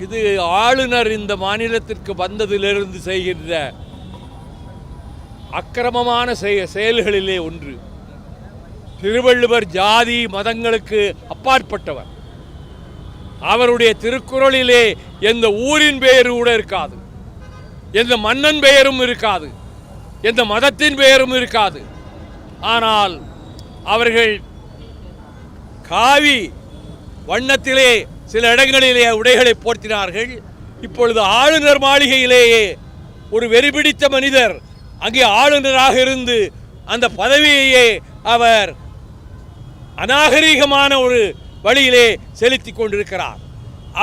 இது ஆளுநர் இந்த மாநிலத்திற்கு வந்ததிலிருந்து செய்கின்ற அக்கிரமமான செய- செயல்களிலே ஒன்று. திருவள்ளுவர் ஜாதி மதங்களுக்கு அப்பாற்பட்டவர். அவருடைய திருக்குறளிலே எந்த ஊரின் பெயரு கூட இருக்காது. எந்த மன்னன் பெயரும் இருக்காது. எந்த மதத்தின் பெயரும் இருக்காது. ஆனால் அவர்கள் காவி வண்ணத்திலே சில இடங்களிலே உடைகளை போர்த்தினார்கள். இப்பொழுது ஆளுநர் மாளிகையிலேயே ஒரு வெறிபிடித்த மனிதர் அங்கே ஆளுநராக இருந்து அந்த பதவியையே அவர் அநாகரீகமான ஒரு வழியிலே செலுத்தி கொண்டிருக்கிறார்.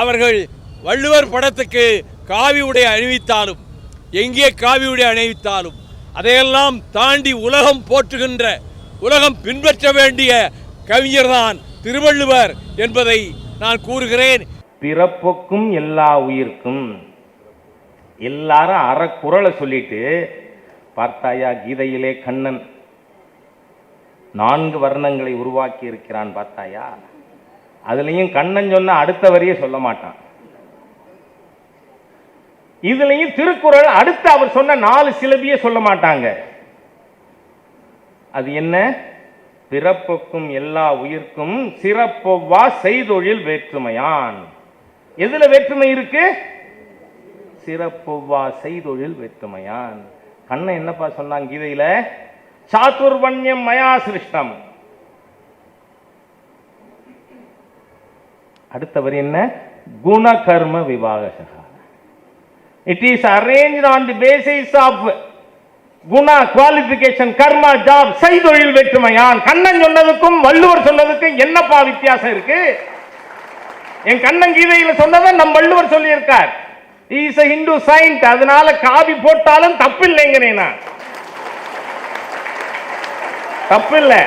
அவர்கள் வள்ளுவர் படத்துக்கு காவி உடை அணிவித்தாலும் எங்கே காவி உடை அணிவித்தாலும் அதையெல்லாம் தாண்டி உலகம் போற்றுகின்ற உலகம் பின்பற்ற வேண்டிய கவிஞர்தான் திருவள்ளுவர் என்பதை நான் கூறுகிறேன். பிறப்புக்கும் எல்லா உயிர்க்கும் எல்லாரும் அறக்குறளை சொல்லிட்டு பார்த்தாயா கீதையிலே கண்ணன் நான்கு வர்ணங்களை உருவாக்கி இருக்கிறான் பார்த்தாயா? அதுலயும் கண்ணன் சொன்ன அடுத்த வரியே சொல்ல மாட்டான். இதுலயும் திருக்குறள் அடுத்து அவர் சொன்ன நாலு சிலபியே சொல்ல மாட்டாங்க. அது என்ன? பிறப்புக்கும் எல்லா உயிர்க்கும் சிறப்பொவ்வா செய்தொழில் வேற்றுமையான். எதுல வேற்றுமை இருக்கு? சிறப்பொவ்வா செய்தொழில் வேற்றுமையான். கண்ணன் என்னப்பா சொன்னாங்க கீதையில? சாத்துர்வண்யம் மயா சிருஷ்டம். அடுத்தவர் என்ன? குணகர்ம விவாக it is arrange on the basis of Guna qualification கர்மா ஜாப் செய்தொழில் வேற்றுமையான். கண்ணன் சொன்னதுக்கும் வள்ளுவர் சொன்னதுக்கும் என்னப்பா வித்தியாசம் இருக்கு? என் கண்ணன் கீதையில சொன்னதை நம் வள்ளுவர் சொல்லியிருக்கார். இஸ் எ ஹிந்து சைன்ட் அதனால காவி போட்டாலும் தப்பு இல்லைங்கிறேன் நான். தப்பு இல்லை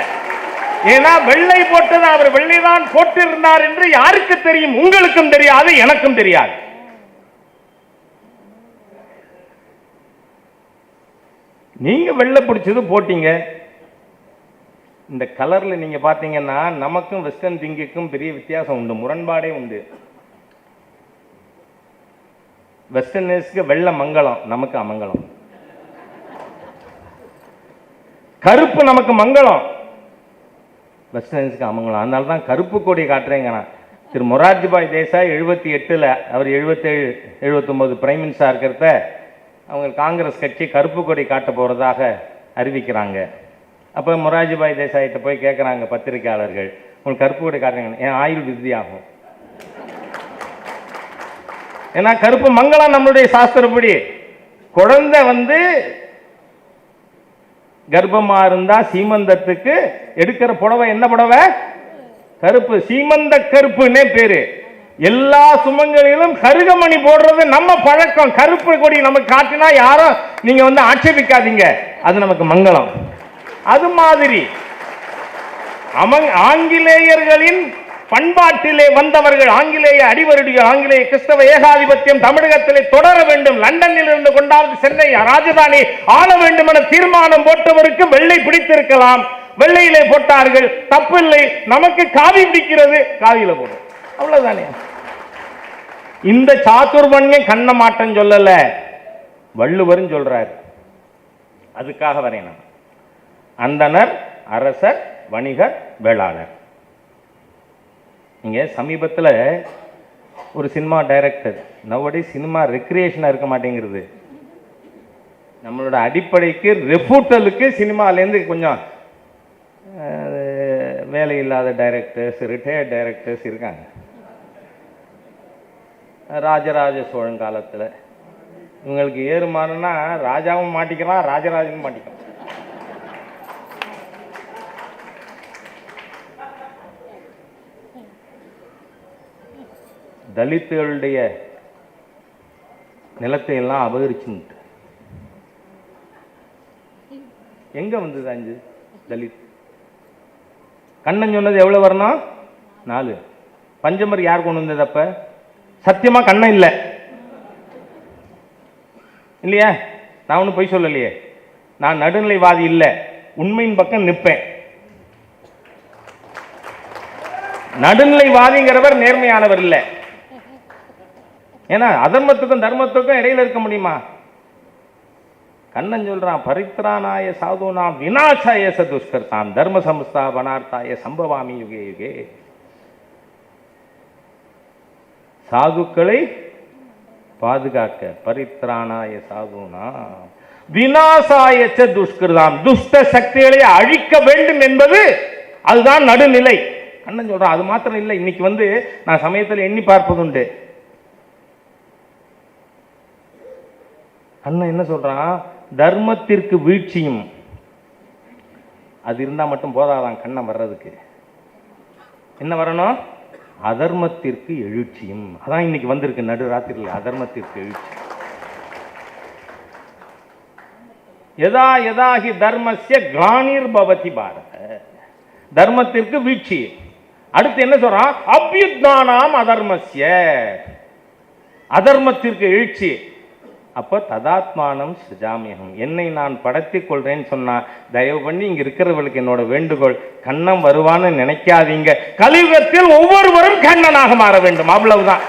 ஏன்னா வெள்ளை போட்டது அவர் வெள்ளைதான் போட்டிருந்தார் என்று யாருக்கு தெரியும்? உங்களுக்கும் தெரியாது எனக்கும் தெரியாது. நீங்க வெள்ளை பிடிச்சது போட்டீங்க. இந்த கலர்ல நீங்க பார்த்தீங்கன்னா நமக்கும் வெஸ்டர்ன் திங்குக்கும் பெரிய வித்தியாசம் உண்டு. முரண்பாடே உண்டு. வெஸ்டர்னர்ஸ்க்கு வெள்ளை மங்களம் நமக்கு அமங்கலம். கருப்பு நமக்கு மங்களம். வெஸ்டர்னர்ஸ்க்கு அமங்கலம். அதனால தான் கருப்பு கொடி காட்டுறேங்க நான் திரு மொரார்ஜிபாய் தேசாய் எழுபத்தி எட்டில் அவர் எழுபத்தேழு எழுபத்தொம்போது பிரைம் மினிஸ்டராக இருக்கிறத அவங்க காங்கிரஸ் கட்சி கருப்பு கொடி காட்ட போகிறதாக அறிவிக்கிறாங்க. அப்போ மொரார்ஜிபாய் தேசாயிட்ட போய் கேட்குறாங்க பத்திரிக்கையாளர்கள் உங்களுக்கு கருப்பு கொடி காட்டுறீங்க என் ஆயுள் விருதியாகும். ஏன்னா கருப்பு மங்களம் நம்மளுடைய சாஸ்திரப்படி குழந்தை வந்து கர்ப்பமாக இருந்தால் சீமந்தத்துக்கு எடுக்கிற புடவை என்ன புடவை? கருப்பு. சீமந்த கருப்புன்னே பேரு. எல்லா சுமங்களிலும் கருகமணி போடுறது நம்ம பழக்கம். கருப்பு கொடி நமக்கு காட்டினா யாரும் நீங்க வந்து ஆட்சேபிக்காதீங்க. அது நமக்கு மங்களம். அது மாதிரி அமங் ஆங்கிலேயர்களின் பண்பாட்டிலே வந்தவர்கள் ஆங்கிலேய அடிவருடிகள் ஆங்கிலேய கிறிஸ்தவ ஏகாதிபத்தியம் தமிழகத்திலே தொடர வேண்டும். லண்டனில் இருந்து கொண்டாவது சென்னை ராஜதானி ஆள வேண்டும் என தீர்மானம் போட்டவருக்கு வெள்ளை பிடித்திருக்கலாம். வெள்ளையிலே போட்டார்கள். தப்பில்லை. நமக்கு காவி பிடிக்கிறது. காவியில போடும். அவ்வளவுதானே. இந்த சாத்துர்பண்யம் கண்ண மாட்டம் சொல்லல. வள்ளுவரும் சொல்றாரு. அதுக்காக வரேன் நான். அந்தனர் அரசர் வணிகர் வேளாளர். இங்க சமீபத்தில் ஒரு சினிமா டைரக்டர். நவடி சினிமா ரெக்ரியேஷனாக இருக்க மாட்டேங்கிறது. நம்மளோட அடிப்படைக்கு ரெஃபூட்டலுக்கு சினிமாலேருந்து கொஞ்சம் வேலை இல்லாத டைரக்டர்ஸ் ரிட்டையர்ட் டைரக்டர்ஸ் இருக்காங்க. ராஜராஜ சோழன் காலத்தில். இவங்களுக்கு ஏறுமாறுனா ராஜாவும் மாட்டிக்கலாம் ராஜராஜனும் மாட்டிக்கலாம். தலித்துகளுடைய நிலத்தை எல்லாம் அபகரிச்சுன்ட்டு எங்க வந்தது அஞ்சு? தலித். கண்ணன் சொன்னது எவ்வளவு வரணும்? நாலு. பஞ்சமர் யார் கொண்டு வந்தது அப்ப? சத்தியமா கண்ணன் இல்லை. இல்லையா? நான் ஒன்றும் பொய் சொல்லலையே. நான் நடுநிலைவாதி இல்லை. உண்மையின் பக்கம் நிற்பேன். நடுநிலைவாதிங்கிறவர் நேர்மையானவர் இல்லை. ஏன்னா அதர்மத்துக்கும் தர்மத்துக்கும் இடையில இருக்க முடியுமா? கண்ணன் சொல்றான் பரித்ராணாய சாதுனாம் வினாசாய சதுஷ்கர்தாம் தர்ம சம்ஸ்தாபனார்த்தாய சம்பவாமி யுகே யுகே. சாதுக்களை பாதுகாக்க பரித்ராணாய சாதுனா. விநாசாயச்ச துஷ்கிருதாம். துஷ்ட சக்திகளை அழிக்க வேண்டும் என்பது அதுதான் நடுநிலை. அண்ணன் சொல்றான் அது மாத்திரம் இல்லை. இன்னைக்கு வந்து நான் சமயத்தில் எண்ணி பார்ப்பதுண்டு. அண்ணன் என்ன சொல்றான்? தர்மத்திற்கு வீழ்ச்சியும். அது இருந்தால் மட்டும் போதாதான் கண்ணன் வர்றதுக்கு. என்ன வரணும்? அதர்மத்திற்கு எழுச்சியும். அதான் இன்னைக்கு வந்திருக்கு நடு ராத்திரியில் அதர்மத்திற்கு எழுச்சி. எதா எதாகி தர்மசிய கிளானிர் பவதி பாரத. தர்மத்திற்கு வீழ்ச்சி. அடுத்து என்ன சொல்றான் அபியுத்தானாம் அதர்மசிய அதர்மத்திற்கு எழுச்சி. அப்போ ததாத்மானம் சுஜாமியகம். என்னை நான் படத்தி கொள்றேன்னு சொன்னா தயவு பண்ணி இங்க இருக்கிறவர்களுக்கு என்னோட வேண்டுகோள் கண்ணம் வருவான்னு நினைக்காதீங்க. கலியுகத்தில் ஒவ்வொருவரும் கண்ணனாக மாற வேண்டும். அவ்வளவுதான்.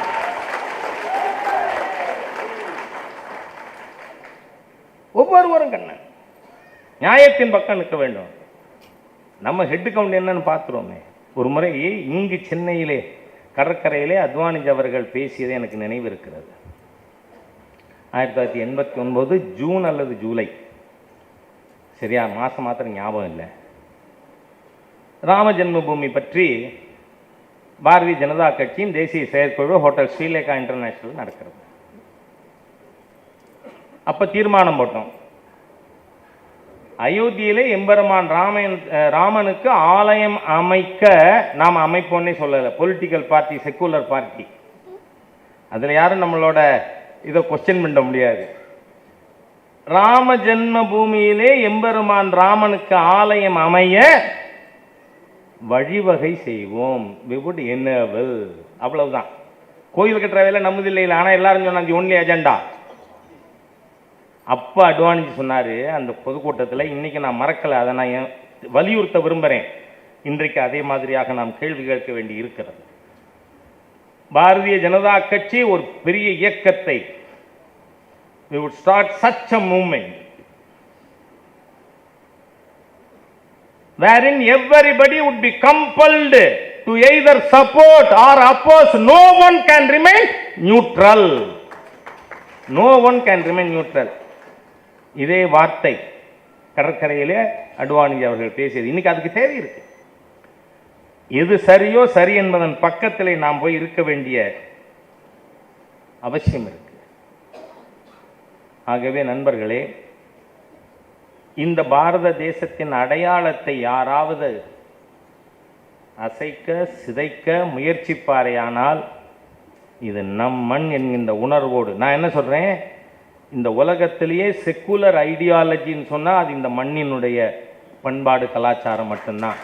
ஒவ்வொருவரும் கண்ணன். நியாயத்தின் பக்கம் நிற்க வேண்டும். நம்ம ஹெட் கவுண்ட் என்னன்னு பார்த்துருவோமே ஒரு முறை இங்கு சென்னையிலே கடற்கரையிலே அத்வானிஜ் அவர்கள் பேசியது எனக்கு நினைவு இருக்கிறது ஆயிரத்தி தொள்ளாயிரத்தி எண்பத்தி ஒன்பது ஜூன் அல்லது ஜூலை. சரியா? மாதம் மாத்திரம் ஞாபகம் இல்லை. ராம ஜென்மபூமி பற்றி பாரதிய ஜனதா கட்சியின் தேசிய செயற்குழு ஹோட்டல் ஸ்ரீலேகா இன்டர்நேஷனல் நடக்கிறது. அப்போ தீர்மானம் போட்டோம். அயோத்தியிலே எம்பெருமான் ராமன் ராமனுக்கு ஆலயம் அமைக்க நாம் அமைப்போன்னே சொல்லலை. பொலிட்டிக்கல் பார்ட்டி செக்குலர் பார்ட்டி அதில் யாரும் நம்மளோட இதை கொஸ்டின் பண்ண முடியாது. ராம ஜென்ம பூமியிலே எம்பெருமான் ராமனுக்கு ஆலயம் அமைய வழிவகை செய்வோம். வி would enable அவ்வளவுதான். கோயில் கட்டுற வேலை நம்மது இல்லை ஆனால் எல்லாரும் சொன்னாங்க ஒன்லி அஜெண்டா அப்போ அட்வான்டேஜ் சொன்னார் அந்த பொதுக்கூட்டத்தில் இன்னைக்கு நான் மறக்கலை. அதை நான் ஏன் வலியுறுத்த விரும்புகிறேன் இன்றைக்கு அதே மாதிரியாக நாம் கேள்வி கேட்க வேண்டி இருக்கிறது. பாரதிய ஜனதா கட்சி ஒரு பெரிய இயக்கத்தை we would start such a movement wherein everybody would be compelled to either support or oppose no one can remain neutral no one can remain neutral இதே வார்த்தை கடற்கரையிலே அட்வானிஜி அவர்கள் பேசியது இன்னைக்கு அதுக்கு தேவை இருக்கு எது சரியோ சரி என்பதன் பக்கத்தில் நாம் போய் இருக்க வேண்டிய அவசியம் இருக்கு. ஆகவே நண்பர்களே இந்த பாரத தேசத்தின் அடையாளத்தை யாராவது அசைக்க சிதைக்க முயற்சிப்பாரேயானால் இது நம் மண் என்கின்ற உணர்வோடு. நான் என்ன சொல்கிறேன் இந்த உலகத்திலேயே செக்குலர் ஐடியாலஜின்னு சொன்னால் அது இந்த மண்ணினுடைய பண்பாடு கலாச்சாரம் மட்டும்தான்.